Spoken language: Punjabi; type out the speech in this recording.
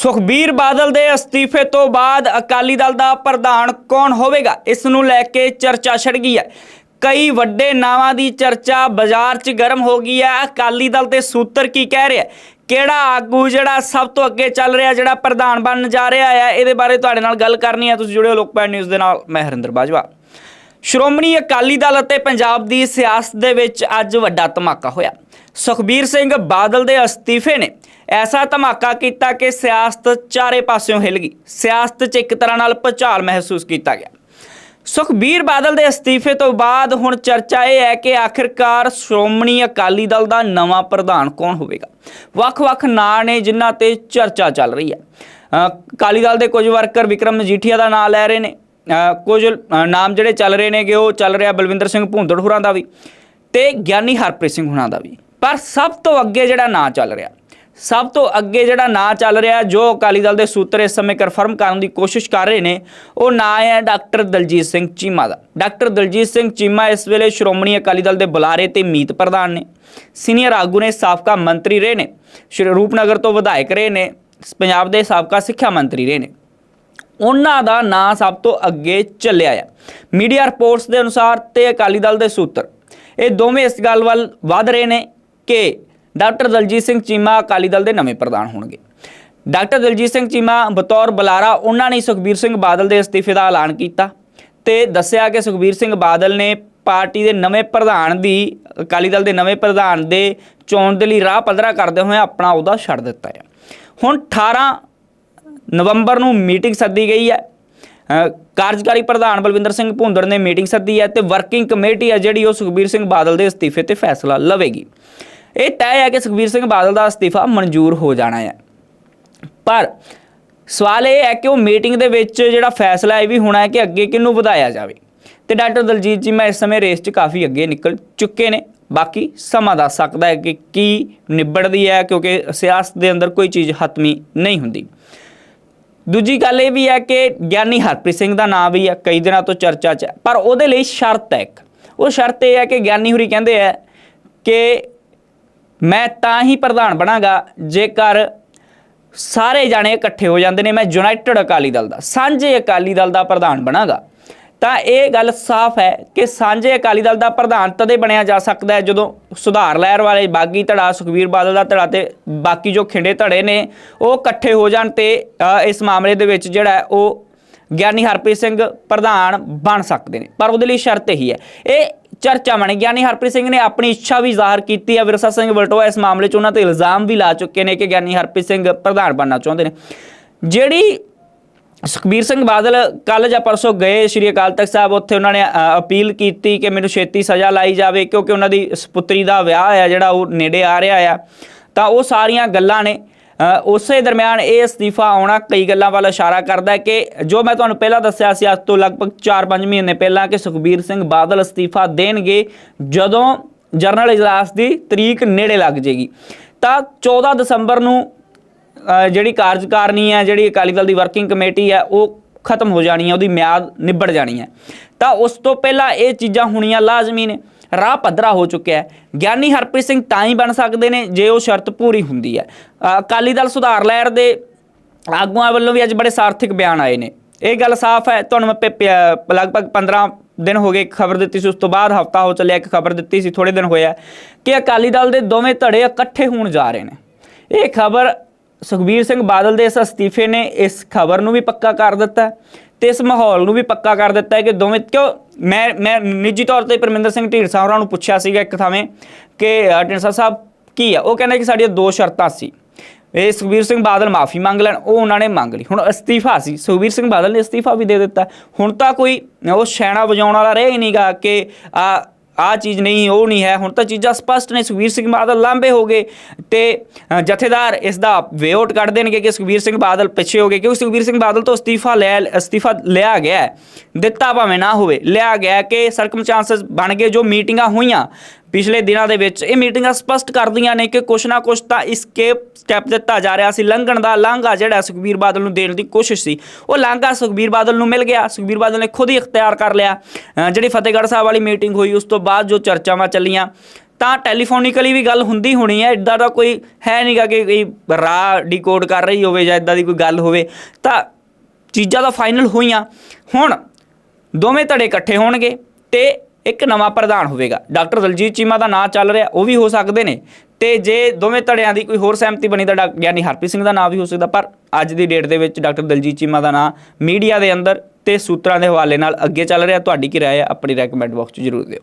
ਸੁਖਬੀਰ ਬਾਦਲ ਦੇ ਅਸਤੀਫੇ ਤੋਂ ਬਾਅਦ ਅਕਾਲੀ ਦਲ ਦਾ ਪ੍ਰਧਾਨ ਕੌਣ ਹੋਵੇਗਾ? ਇਸ ਨੂੰ ਲੈ ਕੇ ਚਰਚਾ ਛਿੜ ਗਈ ਹੈ। ਕਈ ਵੱਡੇ ਨਾਵਾਂ ਦੀ ਚਰਚਾ ਬਾਜ਼ਾਰ 'ਚ ਗਰਮ ਹੋ ਗਈ ਹੈ। ਅਕਾਲੀ ਦਲ ਦੇ ਸੂਤਰ ਕੀ ਕਹਿ ਰਿਹਾ ਕਿਹੜਾ ਆਗੂ ਜਿਹੜਾ ਸਭ ਤੋਂ ਅੱਗੇ ਚੱਲ ਰਿਹਾ, ਜਿਹੜਾ ਪ੍ਰਧਾਨ ਬਣਨ ਜਾ ਰਿਹਾ ਹੈ? ਇਹਦੇ ਬਾਰੇ ਤੁਹਾਡੇ ਨਾਲ ਗੱਲ ਕਰਨੀ ਹੈ। ਤੁਸੀਂ ਜੁੜਿਓ ਲੋਕਪਾਲ ਨਿਊਜ਼ ਦੇ ਨਾਲ। ਮੈਂ ਹਰਿੰਦਰ ਬਾਜਵਾ। ਸ਼੍ਰੋਮਣੀ ਅਕਾਲੀ ਦਲ ਅਤੇ ਪੰਜਾਬ ਦੀ ਸਿਆਸਤ ਦੇ ਵਿੱਚ ਅੱਜ ਵੱਡਾ ਧਮਾਕਾ ਹੋਇਆ। ਸੁਖਬੀਰ ਸਿੰਘ ਬਾਦਲ ਦੇ ਅਸਤੀਫੇ ਨੇ। ਐਸਾ ਧਮਾਕਾ ਕੀਤਾ ਕਿ ਸਿਆਸਤ ਚਾਰੇ ਪਾਸਿਓਂ ਹਿੱਲ ਗਈ। ਸਿਆਸਤ 'ਚ ਇੱਕ ਤਰ੍ਹਾਂ ਨਾਲ ਭੁਚਾਲ ਮਹਿਸੂਸ ਕੀਤਾ ਗਿਆ। ਸੁਖਬੀਰ ਬਾਦਲ ਦੇ ਅਸਤੀਫੇ ਤੋਂ ਬਾਅਦ ਹੁਣ ਚਰਚਾ ਇਹ ਹੈ ਕਿ ਆਖਿਰਕਾਰ ਸ਼੍ਰੋਮਣੀ ਅਕਾਲੀ ਦਲ ਦਾ ਨਵਾਂ ਪ੍ਰਧਾਨ ਕੌਣ ਹੋਵੇਗਾ? ਵੱਖ-ਵੱਖ ਨਾਂ ਨੇ ਜਿਨ੍ਹਾਂ ਤੇ ਚਰਚਾ ਚੱਲ ਰਹੀ ਹੈ। ਅਕਾਲੀ ਦਲ ਦੇ ਕੁਝ ਵਰਕਰ ਵਿਕਰਮ ਮਜੀਠੀਆ ਦਾ ਨਾਂ ਲੈ ਰਹੇ ਨੇ। ਕੁਝ ਨਾਮ ਜਿਹੜੇ ਚੱਲ ਰਹੇ ਨੇਗੇ ਉਹ ਚੱਲ ਰਿਹਾ ਬਲਵਿੰਦਰ ਸਿੰਘ ਭੁੰਦੜ ਹੋਰਾਂ ਦਾ ਵੀ ਤੇ ਗਿਆਨੀ ਹਰਪ੍ਰੀਤ ਸਿੰਘ ਹੁਣਾਂ ਦਾ ਵੀ। ਪਰ ਸਭ ਤੋਂ ਅੱਗੇ ਜਿਹੜਾ ਨਾਂ ਚੱਲ ਰਿਹਾ, ਸਭ ਤੋਂ ਅੱਗੇ ਜਿਹੜਾ ਨਾਂ ਚੱਲ ਰਿਹਾ ਜੋ ਅਕਾਲੀ ਦਲ ਦੇ ਸੂਤਰ ਇਸ ਸਮੇਂ ਕਨਫਰਮ ਕਰਨ ਦੀ ਕੋਸ਼ਿਸ਼ ਕਰ ਰਹੇ ਨੇ, ਉਹ ਨਾਂ ਹੈ ਡਾਕਟਰ ਦਲਜੀਤ ਸਿੰਘ ਚੀਮਾ ਦਾ। ਡਾਕਟਰ ਦਲਜੀਤ ਸਿੰਘ ਚੀਮਾ ਇਸ ਵੇਲੇ ਸ਼੍ਰੋਮਣੀ ਅਕਾਲੀ ਦਲ ਦੇ ਬੁਲਾਰੇ ਤੇ ਮੀਤ ਪ੍ਰਧਾਨ ਨੇ। ਸੀਨੀਅਰ ਆਗੂ ਨੇ ਸਾਬਕਾ ਮੰਤਰੀ ਰਹੇ ਨੇ, ਸ਼੍ਰੀ ਰੂਪਨਗਰ ਤੋਂ ਵਿਧਾਇਕ ਰਹੇ ਨੇ, ਪੰਜਾਬ ਦੇ ਸਾਬਕਾ ਸਿੱਖਿਆ ਮੰਤਰੀ ਰਹੇ ਨੇ। ਉਹਨਾਂ ਦਾ ਨਾਂ ਸਭ ਤੋਂ ਅੱਗੇ ਚੱਲਿਆ ਆ। ਮੀਡੀਆ ਰਿਪੋਰਟਸ ਦੇ ਅਨੁਸਾਰ ਤੇ ਅਕਾਲੀ ਦਲ ਦੇ ਸੂਤਰ, ਇਹ ਦੋਵੇਂ ਇਸ ਗੱਲ ਵੱਲ ਵਧ ਰਹੇ ਨੇ ਕਿ ਡਾਕਟਰ ਦਲਜੀਤ ਸਿੰਘ ਚੀਮਾ ਅਕਾਲੀ ਦਲ ਦੇ ਨਵੇਂ ਪ੍ਰਧਾਨ ਹੋਣਗੇ। ਡਾਕਟਰ ਦਲਜੀਤ ਸਿੰਘ ਚੀਮਾ, ਬਤੌਰ ਬੁਲਾਰਾ, ਉਹਨਾਂ ਨੇ ਸੁਖਬੀਰ ਸਿੰਘ ਬਾਦਲ ਦੇ ਅਸਤੀਫੇ ਦਾ ਐਲਾਨ ਕੀਤਾ ਤੇ ਦੱਸਿਆ ਕਿ ਸੁਖਬੀਰ ਸਿੰਘ ਬਾਦਲ ਨੇ ਪਾਰਟੀ ਦੇ ਨਵੇਂ ਪ੍ਰਧਾਨ ਦੀ, ਅਕਾਲੀ ਦਲ ਦੇ ਨਵੇਂ ਪ੍ਰਧਾਨ ਦੇ ਚੋਣ ਦੇ ਲਈ ਰਾਹ ਪੱਧਰਾ ਕਰਦੇ ਹੋਏ ਆਪਣਾ ਅਹੁਦਾ ਛੱਡ ਦਿੱਤਾ ਹੈ। ਹੁਣ 18 ਨਵੰਬਰ ਨੂੰ ਮੀਟਿੰਗ ਸੱਦੀ ਗਈ ਹੈ। ਕਾਰਜਕਾਰੀ ਪ੍ਰਧਾਨ ਬਲਵਿੰਦਰ ਸਿੰਘ ਭੁੰਦੜ ਨੇ ਮੀਟਿੰਗ ਸੱਦੀ ਹੈ ਤੇ ਵਰਕਿੰਗ ਕਮੇਟੀ ਹੈ ਜਿਹੜੀ ਉਹ ਸੁਖਬੀਰ ਸਿੰਘ ਬਾਦਲ ਦੇ ਅਸਤੀਫੇ ਤੇ ਫੈਸਲਾ ਲਵੇਗੀ। ਇਹ ਤੈਅ ਹੈ ਕਿ ਸੁਖਬੀਰ ਸਿੰਘ ਬਾਦਲ ਦਾ ਅਸਤੀਫਾ ਮਨਜ਼ੂਰ ਹੋ ਜਾਣਾ ਹੈ। ਪਰ ਸਵਾਲ ਇਹ ਹੈ ਕਿ ਉਹ ਮੀਟਿੰਗ ਦੇ ਵਿੱਚ ਜਿਹੜਾ ਫੈਸਲਾ ਇਹ ਵੀ ਹੋਣਾ ਹੈ ਕਿ ਅੱਗੇ ਕਿਹਨੂੰ ਵਧਾਇਆ ਜਾਵੇ। ਤੇ ਡਾਕਟਰ ਦਲਜੀਤ ਜੀ, ਮੈਂ ਇਸ ਸਮੇਂ ਰੇਸ 'ਚ ਕਾਫੀ ਅੱਗੇ ਨਿਕਲ ਚੁੱਕੇ ਨੇ। ਬਾਕੀ ਸਮਾਂ ਦੱਸ ਸਕਦਾ ਹੈ ਕਿ ਕੀ ਨਿਬੜਦੀ ਹੈ, ਕਿਉਂਕਿ ਸਿਆਸਤ ਦੇ ਅੰਦਰ ਕੋਈ ਚੀਜ਼ ਹਤਮੀ ਨਹੀਂ ਹੁੰਦੀ। ਦੂਜੀ ਗੱਲ ਇਹ ਵੀ ਹੈ ਕਿ ਗਿਆਨੀ ਹਰਪ੍ਰੀਤ ਸਿੰਘ ਦਾ ਨਾਮ ਵੀ ਹੈ, ਕਈ ਦਿਨਾਂ ਤੋਂ ਚਰਚਾ 'ਚ ਪਰ ਉਹਦੇ ਲਈ ਸ਼ਰਤ ਹੈ ਇੱਕ। ਉਹ ਸ਼ਰਤ ਇਹ ਹੈ ਕਿ ਗਿਆਨੀ ਹੁਰੀ ਕਹਿੰਦੇ ਹੈ ਕਿ ਮੈਂ ਤਾਂ ਹੀ ਪ੍ਰਧਾਨ ਬਣਾਂਗਾ, ਜੇਕਰ ਸਾਰੇ ਜਾਣੇ ਇਕੱਠੇ ਹੋ ਜਾਂਦੇ ਨੇ, ਮੈਂ ਯੂਨਾਈਟਿਡ ਅਕਾਲੀ ਦਲ ਦਾ, ਸਾਂਝੇ ਅਕਾਲੀ ਦਲ ਦਾ ਪ੍ਰਧਾਨ ਬਣਾਂਗਾ। ਤਾਂ ਇਹ ਗੱਲ ਸਾਫ਼ ਹੈ ਕਿ ਸਾਂਝੇ ਅਕਾਲੀ ਦਲ ਦਾ ਪ੍ਰਧਾਨ ਤਦੇ ਬਣਿਆ ਜਾ ਸਕਦਾ ਹੈ ਜਦੋਂ ਸੁਧਾਰ ਲਹਿਰ ਵਾਲੇ ਬਾਗੀ ਧੜਾ ਸੁਖਵੀਰ ਬਾਦਲ ਦਾ ਧੜਾ ਤੇ ਬਾਕੀ ਜੋ ਖਿੰਡੇ ਧੜੇ ਨੇ, ਉਹ ਇਕੱਠੇ ਹੋ ਜਾਣ ਤੇ ਇਸ ਮਾਮਲੇ ਦੇ ਵਿੱਚ ਜਿਹੜਾ ਉਹ ਗਿਆਨੀ ਹਰਪ੍ਰੀਤ ਸਿੰਘ ਪ੍ਰਧਾਨ ਬਣ ਸਕਦੇ ਨੇ। ਪਰ ਉਹਦੇ ਲਈ ਸ਼ਰਤ ਇਹੀ ਹੈ। ਇਹ ਚਰਚਾ ਬਣੀ ਗਿਆਨੀ ਹਰਪ੍ਰੀਤ ਸਿੰਘ ਨੇ ਆਪਣੀ ਇੱਛਾ ਵੀ ਜ਼ਾਹਰ ਕੀਤੀ ਹੈ। ਵਿਰਸਾ ਸਿੰਘ ਵਲਟੋਆ ਇਸ ਮਾਮਲੇ 'ਚ ਉਹਨਾਂ ਤੇ ਇਲਜ਼ਾਮ ਵੀ ਲਾ ਚੁੱਕੇ ਨੇ ਕਿ ਗਿਆਨੀ ਹਰਪ੍ਰੀਤ ਸਿੰਘ ਪ੍ਰਧਾਨ ਬਣਨਾ ਚਾਹੁੰਦੇ ਨੇ। ਜਿਹੜੀ ਸੁਖਬੀਰ ਸਿੰਘ ਬਾਦਲ ਕੱਲ ਜਾਂ ਪਰਸੋਂ ਗਏ ਸ਼੍ਰੀ ਅਕਾਲ ਤਖਤ ਸਾਹਿਬ, ਉੱਥੇ ਉਹਨਾਂ ਨੇ ਅਪੀਲ ਕੀਤੀ ਕਿ ਮੈਨੂੰ ਛੇਤੀ ਸਜ਼ਾ ਲਾਈ ਜਾਵੇ ਕਿਉਂਕਿ ਉਹਨਾਂ ਦੀ ਸਪੁੱਤਰੀ ਦਾ ਵਿਆਹ ਆ ਜਿਹੜਾ ਉਹ ਨੇੜੇ ਆ ਰਿਹਾ ਆ। ਤਾਂ ਉਹ ਸਾਰੀਆਂ ਗੱਲਾਂ ਨੇ। ਉਸੇ ਦਰਮਿਆਨ ਇਹ ਅਸਤੀਫਾ ਆਉਣਾ ਕਈ ਗੱਲਾਂ ਵੱਲ ਇਸ਼ਾਰਾ ਕਰਦਾ ਹੈ ਕਿ ਜੋ ਮੈਂ ਤੁਹਾਨੂੰ ਪਹਿਲਾਂ ਦੱਸਿਆ ਸੀ, ਅੱਜ ਤੋਂ ਲਗਭਗ 4-5 ਮਹੀਨੇ ਪਹਿਲਾਂ ਕਿ ਸੁਖਬੀਰ ਸਿੰਘ ਬਾਦਲ ਅਸਤੀਫਾ ਦੇਣਗੇ ਜਦੋਂ ਜਰਨਲ ਇਜਲਾਸ ਦੀ ਤਰੀਕ ਨੇੜੇ ਲੱਗ ਜੇਗੀ ਤਾਂ 14 ਦਸੰਬਰ ਨੂੰ ਜਿਹੜੀ ਕਾਰਜਕਾਰਨੀ ਹੈ, ਜਿਹੜੀ ਅਕਾਲੀ ਦਲ ਦੀ ਵਰਕਿੰਗ ਕਮੇਟੀ ਹੈ, ਉਹ ਖਤਮ ਹੋ ਜਾਣੀ ਹੈ, ਉਹਦੀ ਮਿਆਦ ਨਿਬੜ ਜਾਣੀ ਹੈ। ਤਾਂ ਉਸ ਤੋਂ ਪਹਿਲਾਂ ਇਹ ਚੀਜ਼ਾਂ ਹੋਣੀਆਂ ਲਾਜ਼ਮੀ ਨੇ। ਰਾਹ ਪੱਧਰਾ ਹੋ ਚੁੱਕਿਆ ਹੈ। ਗਿਆਨੀ ਹਰਪ੍ਰੀਤ ਸਿੰਘ ਤਾਂ ਹੀ ਬਣ ਸਕਦੇ ਨੇ ਜੇ ਉਹ ਸ਼ਰਤ ਪੂਰੀ ਹੁੰਦੀ ਹੈ। ਅਕਾਲੀ ਦਲ ਸੁਧਾਰ ਲਹਿਰ ਦੇ ਆਗੂਆਂ ਵੱਲੋਂ ਵੀ ਅੱਜ ਬੜੇ ਸਾਰਥਿਕ ਬਿਆਨ ਆਏ ਨੇ। ਇਹ ਗੱਲ ਸਾਫ਼ ਹੈ। ਤੁਹਾਨੂੰ ਮੈਂ ਪ- ਲਗਭਗ 15 ਦਿਨ ਹੋ ਗਏ ਇੱਕ ਖਬਰ ਦਿੱਤੀ ਸੀ। ਉਸ ਤੋਂ ਬਾਅਦ ਹਫਤਾ ਹੋ ਚੱਲਿਆ ਇੱਕ ਖਬਰ ਦਿੱਤੀ ਸੀ। ਥੋੜੇ ਦਿਨ ਹੋਇਆ ਕਿ ਅਕਾਲੀ ਦਲ ਦੇ ਦੋਵੇਂ ਧੜੇ ਇਕੱਠੇ ਹੋਣ ਜਾ ਰਹੇ ਨੇ। ਇਹ ਖਬਰ ਸੁਖਬੀਰ ਸਿੰਘ ਬਾਦਲ ਦੇ ਇਸ ਅਸਤੀਫੇ ਨੇ। ਇਸ ਖਬਰ ਨੂੰ ਵੀ ਪੱਕਾ ਕਰ ਦਿੱਤਾ ਤੇ ਇਸ ਮਾਹੌਲ ਨੂੰ ਵੀ ਪੱਕਾ ਕਰ ਦਿੱਤਾ ਹੈ ਕਿ ਦੋਵੇਂ ਕਿਉਂ? ਮੈਂ ਮੈਂ ਨਿੱਜੀ ਤੌਰ ਤੇ ਪਰਮਿੰਦਰ ਸਿੰਘ ਢੀਂਡਸਾ ਹੋਰਾਂ ਨੂੰ ਪੁੱਛਿਆ ਸੀਗਾ ਇੱਕ ਥਾਵੇਂ ਕਿ ਢੀਂਡਸਾ ਸਾਹਿਬ ਕੀ ਆ? ਉਹ ਕਹਿੰਦੇ ਕਿ ਸਾਡੀਆਂ ਦੋ ਸ਼ਰਤਾਂ ਸੀ। ਇਹ ਸੁਖਬੀਰ ਸਿੰਘ ਬਾਦਲ ਮਾਫੀ ਮੰਗ ਲੈਣ, ਉਹ ਉਹਨਾਂ ਨੇ ਮੰਗ ਲਈ। ਹੁਣ ਅਸਤੀਫਾ ਸੀ। ਸੁਖਬੀਰ ਸਿੰਘ ਬਾਦਲ ਨੇ ਅਸਤੀਫਾ ਵੀ ਦੇ ਦਿੱਤਾ। ਹੁਣ ਤਾਂ ਕੋਈ ਉਹ ਛੈਣਾ ਵਜਾਉਣ ਵਾਲਾ ਰਹਿ ਹੀ ਨਹੀਂਗਾ ਕਿ ਆ ਆ ਚੀਜ਼ ਨਹੀਂ, ਉਹ ਨਹੀਂ ਹੈ। ਹੁਣ ਤਾਂ ਚੀਜ਼ਾਂ ਸਪਸ਼ਟ ਨੇ। ਸੁਖਬੀਰ ਸਿੰਘ ਬਾਦਲ ਲਾਂਬੇ ਹੋ ਗਏ ਤੇ ਜਥੇਦਾਰ ਇਸ ਦਾ ਵੇ ਕੱਢ ਦੇਣਗੇ ਕਿ ਸੁਖਬੀਰ ਸਿੰਘ ਬਾਦਲ ਪਿੱਛੇ ਹੋ ਗਏ। ਕਿਉਂਕਿ ਸੁਖਬੀਰ ਸਿੰਘ ਬਾਦਲ ਤੋਂ ਅਸਤੀਫਾ ਲੈ, ਅਸਤੀਫਾ ਲਿਆ ਗਿਆ ਦਿੱਤਾ ਭਾਵੇਂ ਨਾ ਹੋਵੇ, ਲਿਆ ਗਿਆ ਹੈ ਕਿ ਸਰਕਮਚਾਂਸਸ ਬਣ ਗਏ, ਜੋ ਮੀਟਿੰਗਾਂ ਹੋਈਆਂ। ਪਿਛਲੇ ਦਿਨਾਂ ਦੇ ਵਿੱਚ ਇਹ ਮੀਟਿੰਗਾਂ ਸਪਸ਼ਟ ਕਰਦੀਆਂ ਨੇ ਕਿ ਕੁਛ ਨਾ ਕੁਛ ਤਾਂ ਇਸਕੇਪ ਸਟੈਪ ਦਿੱਤਾ ਜਾ ਰਿਹਾ ਸੀ। ਲੰਘਣ ਦਾ ਲਾਂਘਾ ਜਿਹੜਾ ਸੁਖਬੀਰ ਬਾਦਲ ਨੂੰ ਦੇਣ ਦੀ ਕੋਸ਼ਿਸ਼ ਸੀ, ਉਹ ਲਾਂਘਾ ਸੁਖਬੀਰ ਬਾਦਲ ਨੂੰ ਮਿਲ ਗਿਆ। ਸੁਖਬੀਰ ਬਾਦਲ ਨੇ ਖੁਦ ਹੀ ਇਖਤਿਆਰ ਕਰ ਲਿਆ। ਜਿਹੜੀ ਫਤਿਹਗੜ੍ਹ ਸਾਹਿਬ ਵਾਲੀ ਮੀਟਿੰਗ ਹੋਈ, ਉਸ ਤੋਂ ਬਾਅਦ ਜੋ ਚਰਚਾਵਾਂ ਚੱਲੀਆਂ, ਤਾਂ ਟੈਲੀਫੋਨਿਕਲੀ ਵੀ ਗੱਲ ਹੁੰਦੀ ਹੋਣੀ ਹੈ। ਇਦਾਂ ਦਾ ਕੋਈ ਹੈ ਨਹੀਂਗਾ ਕਿ ਕੋਈ ਰਾ ਡੀਕੋਡ ਕਰ ਰਹੀ ਹੋਵੇ ਜਾਂ ਇਦਾਂ ਦੀ ਕੋਈ ਗੱਲ ਹੋਵੇ। ਤਾਂ ਚੀਜ਼ਾਂ ਤਾਂ ਫਾਈਨਲ ਹੋਈਆਂ। ਹੁਣ ਦੋਵੇਂ ਧੜੇ ਇਕੱਠੇ ਹੋਣਗੇ ਤੇ ਇੱਕ ਨਵਾਂ ਪ੍ਰਧਾਨ ਹੋਵੇਗਾ। ਡਾਕਟਰ ਦਲਜੀਤ ਚੀਮਾ ਦਾ ਨਾਂ ਚੱਲ ਰਿਹਾ, ਉਹ ਵੀ ਹੋ ਸਕਦੇ ਨੇ। ਤੇ ਜੇ ਦੋਵੇਂ ਧੜਿਆਂ ਦੀ ਕੋਈ ਹੋਰ ਸਹਿਮਤੀ ਬਣੀ ਤਾਂ ਡਾ- ਗਿਆਨੀ ਹਰਪ੍ਰੀਤ ਸਿੰਘ ਦਾ ਨਾਂ ਵੀ ਹੋ ਸਕਦਾ, ਪਰ ਅੱਜ ਦੀ ਡੇਟ ਦੇ ਵਿੱਚ ਡਾਕਟਰ ਦਲਜੀਤ ਚੀਮਾ ਦਾ ਨਾਂ ਮੀਡੀਆ ਦੇ ਅੰਦਰ ਤੇ ਸੂਤਰਾਂ ਦੇ ਹਵਾਲੇ ਨਾਲ ਅੱਗੇ ਚੱਲ ਰਿਹਾ। ਤੁਹਾਡੀ ਕੀ ਰਾਏ ਹੈ? ਆਪਣੀ ਰეკਮੈਂਡ ਬਾਕਸ 'ਚ ਜ਼ਰੂਰ ਦਿਓ।